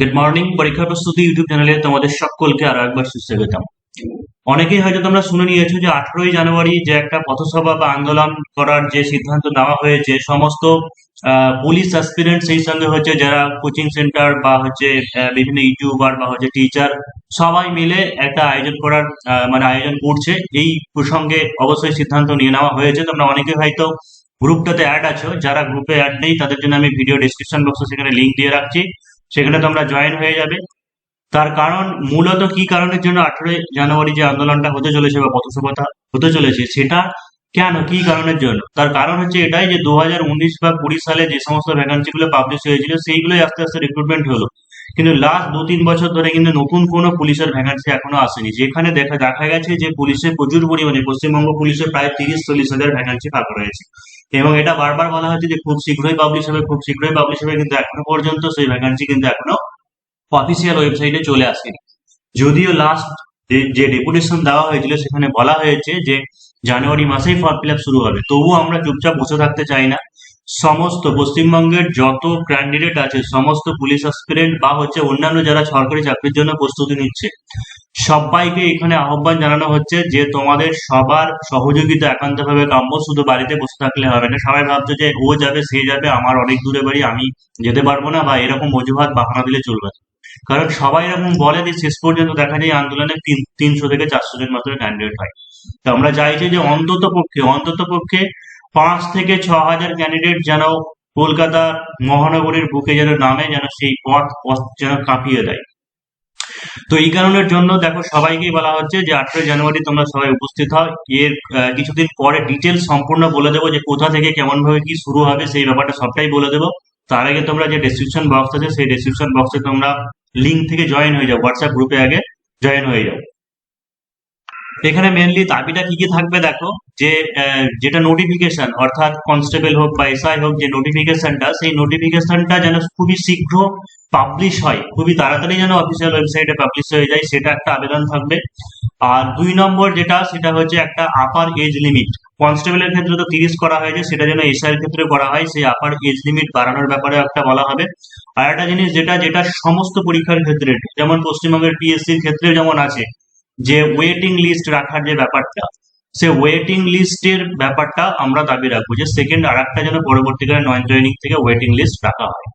Good morning পরীক্ষা প্রস্তুতি YouTube চ্যানেলে তোমাদের সকলকে আরও একবার সুস্বাগতম। অনেকেই হয়তো তোমরা শুনে নিয়েছো যে আঠারোই জানুয়ারি যে একটা পথসভা বা আন্দোলন করার যে সিদ্ধান্ত নেওয়া হয়েছে, সমস্ত পুলিশ অ্যাসপিরেন্ট সেই সঙ্গে হচ্ছে যারা কোচিং সেন্টার বা হচ্ছে বিভিন্ন ইউটিউবার বা হচ্ছে টিচার, সবাই মিলে একটা আয়োজন করার মানে আয়োজন করছে। এই প্রসঙ্গে অবশ্যই সিদ্ধান্ত নিয়ে নেওয়া হয়েছে। তোমরা অনেকে হয়তো গ্রুপটাতে অ্যাড আছো। যারা গ্রুপে অ্যাড নেই, তাদের জন্য আমি ভিডিও ডিসক্রিপশন বক্সে সেখানে লিঙ্ক দিয়ে রাখছি। সেখানে তোমরা জয়েন হয়ে যাবে। তার কারণ, মূলত কি কারণের জন্য আঠারোই জানুয়ারি যে আন্দোলনটা হতে চলেছে বা পথসভাটা হতে চলেছে, সেটা কেন, কি কারণের জন্য? তার কারণ হচ্ছে এটাই যে দু উনিশ বা কুড়ি সালে যে সমস্ত ভ্যাকান্সি গুলো পাবলিশ হয়েছিল, সেইগুলোই আস্তে আস্তে রিক্রুটমেন্ট হলো। কিন্তু লাস্ট দু তিন বছর ধরে কিন্তু নতুন কোনো পুলিশের ভ্যাকান্সি এখনও আসেনি। যেখানে দেখা দেখা গেছে যে পুলিশে প্রচুর পরিমাণে, পশ্চিমবঙ্গ পুলিশে প্রায় তিরিশ চল্লিশ হাজার ভ্যাকান্সি ফাঁকা রয়েছে এবং এটা বারবার বলা হচ্ছে যে খুব শীঘ্রই পাবলিশ হবে, খুব শীঘ্রই পাবলিশ হবে, কিন্তু এখনও পর্যন্ত সেই ভ্যাকান্সি কিন্তু এখনও অফিসিয়াল ওয়েবসাইটে চলে আসেনি। যদিও লাস্ট যে ডেপুটেশন দেওয়া হয়েছিল, সেখানে বলা হয়েছে যে জানুয়ারি মাসেই ফর্ম ফিল শুরু হবে। তবুও আমরা চুপচাপ বসে থাকতে চাই না। সমস্ত পশ্চিমবঙ্গের যত ক্যান্ডিডেট আছে, সমস্ত পুলিশ অ্যাসপিরেন্ট বা হচ্ছে অন্যান্য যারা সরকারি চাকরির জন্য প্রস্তুতি নিচ্ছে, সবাইকে এখানে আহ্বান জানানো হচ্ছে যে তোমাদের সবার সহযোগিতা একান্তভাবে কাম্য, শুধু বাড়িতে বসে থাকলে হবে না। সবাই ভাবছে যে ও যাবে, সে যাবে, আমার অনেক দূরে বাড়ি, আমি যেতে পারব না বা এরকম অজুহাত বাহানা দিলে চলবে কারণ সবাই এরকম বলে যে শেষ পর্যন্ত দেখা যায় আন্দোলনে তিন, তিনশো থেকে চারশো জন মাত্র ক্যান্ডিডেট হয়। তো আমরা চাইছি যে অন্তত পক্ষে অন্তত পক্ষে পাঁচ থেকে ছ হাজার ক্যান্ডিডেট যেন কলকাতা মহানগরীর বুকে যেন নামে, যেন সেই পথ পথ যেন কাঁপিয়ে দেয়। তো এই কারণের জন্য দেখো সবাইকেই বলা হচ্ছে যে আঠারোই জানুয়ারি তোমরা সবাই উপস্থিত হও। এর কিছুদিন পরে ডিটেলস সম্পূর্ণ বলে দেবো যে কোথা থেকে কেমন ভাবে কি শুরু হবে, সেই ব্যাপারটা সবটাই বলে দেবো। তার আগে তোমরা যে ডেসক্রিপশন বক্স আছে, সেই ডেসক্রিপশন বক্সে তোমরা লিঙ্ক থেকে জয়েন হয়ে যাও হোয়াটসঅ্যাপ গ্রুপে আগে জয়েন হয়ে যাও। এখানে মেনলি দাবিটা কি কি থাকবে দেখো, যে যেটা নোটিফিকেশন অর্থাৎ কনস্টেবল হোক বা এসআই হোক যে নোটিফিকেশনটা সেই নোটিফিকেশনটা যেন খুবই শীঘ্র পাবলিশ হয়, খুবই তাড়াতাড়ি যেন অফিসিয়াল ওয়েবসাইটে পাবলিশ হয়ে যায়, সেটা একটা আবেদন থাকবে। আর দুই নম্বর যেটা, সেটা হচ্ছে একটা আপার এজ লিমিট কনস্টেবলের ক্ষেত্রে তো তিরিশ করা হয়েছে, সেটা যেন এসআই এর ক্ষেত্রে করা হয়, সেই আপার এজ লিমিট বাড়ানোর ব্যাপারে একটা বলা হবে। আর একটা জিনিস যেটা যেটা সমস্ত পরীক্ষার ক্ষেত্রে, যেমন পশ্চিমবঙ্গের পিএসসির ক্ষেত্রে যেমন আছে যে ওয়েটিং লিস্ট রাখার যে ব্যাপারটা, সে ওয়েটিং লিস্টের ব্যাপারটা আমরা দাবি রাখব যে সেকেন্ড আর একটা যেন পরবর্তীকালে নন ট্রেনিং থেকে ওয়েটিং লিস্ট রাখা হয়।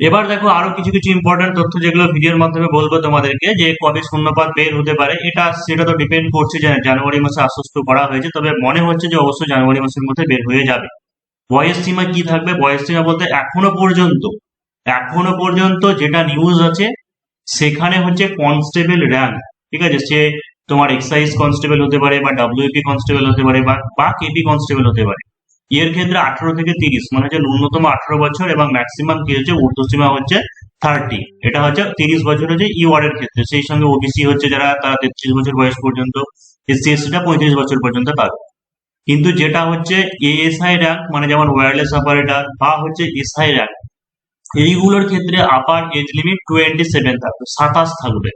এবার দেখো আরও কিছু কিছু ইম্পর্টেন্ট তথ্য যেগুলো ভিডিওর মাধ্যমে বলব তোমাদেরকে, যে কবে শূন্যপাত বের হতে পারে, এটা সেটা তো ডিপেন্ড করছে যে জানুয়ারি মাসে আশ্বস্ত করা হয়েছে, তবে মনে হচ্ছে যে অবশ্যই জানুয়ারি মাসের মধ্যে বের হয়ে যাবে। বয়স সীমা কি থাকবে? বয়স সীমা বলতে এখনও পর্যন্ত এখনও পর্যন্ত যেটা নিউজ আছে, সেখানে হচ্ছে কনস্টেবল র্যাঙ্ক ঠিক আছে? সে তোমার এক্সাইজ কনস্টেবল হতে পারে বা ডাব্লিউপি কনস্টেবল হতে পারে বা কেপি কনস্টেবল হতে পারে। এর ক্ষেত্রে আঠারো থেকে তিরিশ মানে হচ্ছে ন্যূনতম আঠারো বছর এবং ম্যাক্সিমাম কি হচ্ছে? ঊর্ধ্বসীমা হচ্ছে থার্টি এটা হচ্ছে তিরিশ বছর হচ্ছে ই এর ক্ষেত্রে। সেই সঙ্গে ওবিসি হচ্ছে যারা, তারা তেত্রিশ বছর বয়স পর্যন্ত এসসি এসটিটা পঁয়ত্রিশ বছর পর্যন্ত পাবে কিন্তু যেটা হচ্ছে এএসআই র্যাঙ্ক মানে যেমন ওয়্যারলেস অপারেটর বা হচ্ছে এসআই র্যাঙ্ক এইগুলোর ক্ষেত্রে upper age limit twenty seven থাকবে, সাতাশ থাকবে।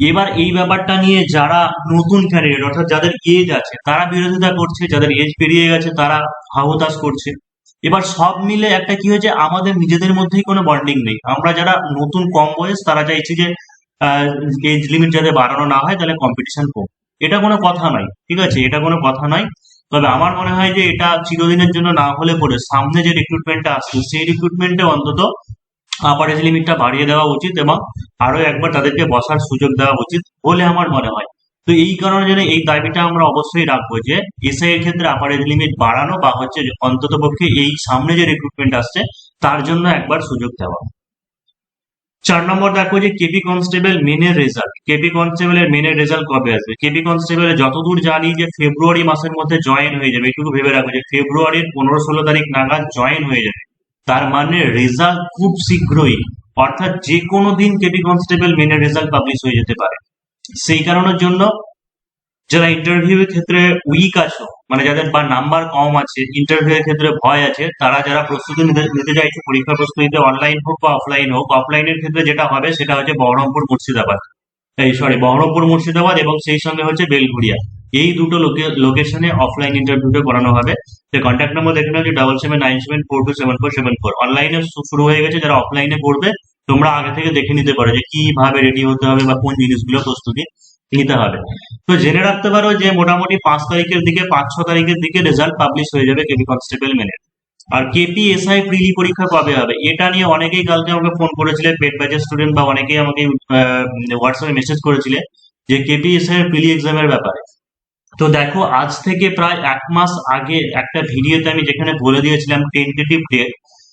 এবার এই ব্যাপারটা নিয়ে যারা নতুন ক্যান্ডিডেট অর্থাৎ যাদের এজ আছে, তারা বিরোধিতা করছে, যাদের এজ পেরিয়ে গেছে, তারা হাহুতাশ করছে। এবার সব মিলে একটা কি হয়েছে, আমাদের নিজেদের মধ্যেই কোনো বন্ডিং নেই। আমরা যারা নতুন কম বয়স, তারা চাইছি যে এজ লিমিট যাতে বাড়ানো না হয়, তাহলে কম্পিটিশন কম। এটা কোনো কথা নয়, ঠিক আছে? এটা কোনো কথা নয়। তবে আমার মনে হয় যে এটা চিরদিনের জন্য না হলে পরে সামনে যে রিক্রুটমেন্টটা আসছে সেই রিক্রুটমেন্টে অন্তত আপার এজ লিমিটটা বাড়িয়ে দেওয়া উচিত এবং আরও একবার তাদেরকে বসার সুযোগ দেওয়া উচিত বলে আমার মনে হয়। তো এই কারণে জন্য এই দাবিটা আমরা অবশ্যই রাখব যে এসআই এর ক্ষেত্রে আপার লিমিট বাড়ানো বা হচ্ছে অন্তত পক্ষে এই সামনে যে রিক্রুটমেন্ট আসছে, তার জন্য একবার সুযোগ দেওয়া। চার নম্বর দেখো যে কেপি কনস্টেবল মেনের রেজাল্ট কেপি কনস্টেবলের মেনের রেজাল্ট কবে আসবে? কেপি কনস্টেবল যতদূর জানি যে ফেব্রুয়ারি মাসের মধ্যে জয়েন হয়ে যাবে। একটু ভেবে রাখো যে ফেব্রুয়ারির পনেরো ষোলো তারিখ নাগাদ জয়েন হয়ে যাবে। তার মানে রেজাল্ট খুব শীঘ্রই, অর্থাৎ যে কোনো দিন কেপি কনস্টেবল মেনের রেজাল্ট পাবলিশ হয়ে যেতে পারে। সেই কারণের জন্য যারা ইন্টারভিউ এর ক্ষেত্রে উইক আছো মানে যাদের বা নাম্বার কম আছে ইন্টারভিউ এর ক্ষেত্রে ভয় আছে, তারা যারা প্রস্তুতি নিতে চাইছে, পরীক্ষা প্রস্তুতিতে অনলাইন হোক বা অফলাইন হোক অফলাইনের ক্ষেত্রে যেটা হবে সেটা হচ্ছে বহরমপুর মুর্শিদাবাদ। এই সরি বহরমপুর মুর্শিদাবাদ এবং সেই সঙ্গে হচ্ছে বেলঘুরিয়া এই দুটো লোকেশনে অফলাইন ইন্টারভিউটা করানো হবে। তো কন্ট্যাক্ট নম্বর দেখে নেওয়া double seven nine seven four two seven four seven four অনলাইনে শুরু হয়ে গেছে, যারা অফলাইনে পড়বে, তোমরা আগে থেকে দেখে নিতে পারো যে কীভাবে রেডি হতে হবে বা কোন জিনিসগুলো প্রস্তুতি নিতে হবে। তো জেনে রাখতে পারো যে মোটামুটি পাঁচ তারিখের দিকে, পাঁচ ছ তারিখের দিকে রেজাল্ট পাবলিশ হয়ে যাবে কেপি কনস্টেবল মেনে আর কেপি এসআই প্রিলি পরীক্ষা কবে হবে? এটা নিয়ে অনেকেই কালকে আমাকে ফোন করেছিলে পেড ব্যাচের স্টুডেন্ট বা অনেকেই আমাকে হোয়াটসঅ্যাপে মেসেজ করেছিলে যে কেপি এসআই এর প্রিলি এক্সামের ব্যাপারে। তো দেখো, আজ থেকে প্রায় এক মাস আগে একটা ভিডিওতে আমি যেখানে বলে দিয়েছিলাম টেন্টেটিভ ডেট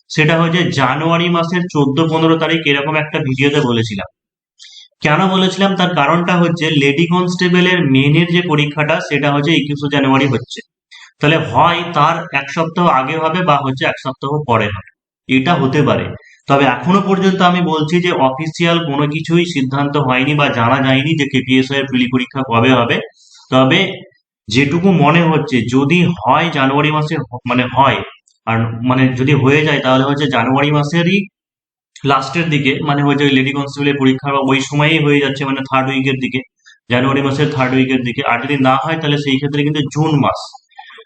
সেটা হচ্ছে জানুয়ারি মাসের চোদ্দ পনেরো তারিখ এরকম একটা ভিডিওতে বলেছিলাম। কেন বলেছিলাম? তার কারণটা হচ্ছে লেডি কনস্টেবলের মেনের যে পরীক্ষাটা, সেটা হচ্ছে একুশে জানুয়ারি হচ্ছে। তাহলে হয় তার এক সপ্তাহ আগে হবে বা হচ্ছে এক সপ্তাহ পরে হবে। এটা হতে পারে। তবে এখনও পর্যন্ত আমি বলছি যে অফিসিয়াল কোনো কিছুই সিদ্ধান্ত হয়নি বা জানা যায়নি যে কেপিএসআই এর প্রিলি পরীক্ষা কবে হবে। তবে যেটুকু মনে হচ্ছে, যদি হয় জানুয়ারি মাসে মানে হয়, আর মানে যদি হয়ে যায়, তাহলে হচ্ছে জানুয়ারি মাসেরই লাস্টের দিকে মানে হচ্ছে লেডি কনস্টেবলের পরীক্ষা বা ওই সময়েই হয়ে যাচ্ছে মানে থার্ড উইকের দিকে, জানুয়ারি মাসের থার্ড উইকের দিকে, আর যদি না হয়, তাহলে সেই ক্ষেত্রে কিন্তু জুন মাস।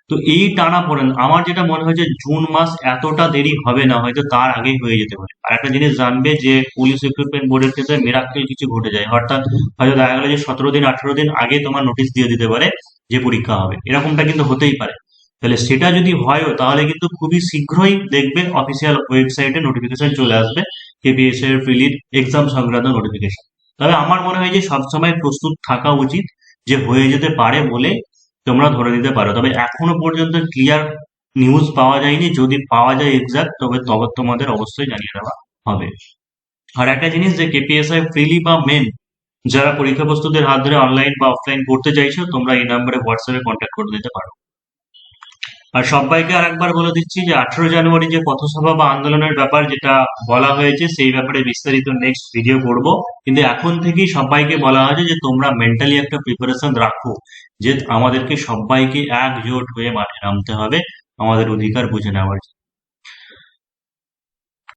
তো এই টানা পড়েন, আমার যেটা মনে হয় যে জুন মাস এতটা দেরি হবে না, হয়তো তার আগেই হয়ে যেতে পারে। আর একটা জিনিস জানবে যে পুলিশ রিক্রুটমেন্ট বোর্ডের ক্ষেত্রে মিরাক্কেল কিছু ঘটে যায়, অর্থাৎ হয়তো দেখা গেলো যে সতেরো দিন, আঠারো দিন আগে তোমার নোটিশ দিয়ে দিতে পারে যে পরীক্ষা হবে। এরকমটা কিন্তু হতেই পারে। তাহলে সেটা যদি হয়ও, তাহলে কিন্তু খুবই শীঘ্রই দেখবে অফিসিয়াল ওয়েবসাইটে নোটিফিকেশন চলে আসবে কেপিএস এর প্রিলির এক্সাম সংক্রান্ত নোটিফিকেশন তবে আমার মনে হয় যে সবসময় প্রস্তুত থাকা উচিত যে হয়ে যেতে পারে বলে তোমরা ধরে নিতে পারো। তবে এখনও পর্যন্ত ক্লিয়ার নিউজ পাওয়া যায়নি। যদি পাওয়া যায় এক্সাক্ট তবে তবে তোমাদের অবশ্যই জানিয়ে দেওয়া হবে। আর একটা জিনিস যে কেপিএসআই ফ্রিলি বা মেন যারা পরীক্ষা প্রস্তুতের হাত ধরে অনলাইন বা অফলাইন করতে চাইছো, তোমরা এই নাম্বারে হোয়াটসঅ্যাপে কন্ট্যাক্ট করে দিতে পারো। আর সবাইকে আর একবার বলে দিচ্ছি যে, আঠেরো জানুয়ারি যে পথসভা বা আন্দোলনের ব্যাপার যেটা বলা হয়েছে, সেই ব্যাপারে বিস্তারিত নেক্সট ভিডিও করব। কিন্তু এখন থেকেই সবাইকে বলা হয়েছে যে, তোমরা মেন্টালি একটা প্রিপারেশন রাখো, যে আমাদেরকে সবাইকে একজোট হয়ে মাঠে নামতে হবে। আমাদের অধিকার বুঝে নেওয়ার জন্য।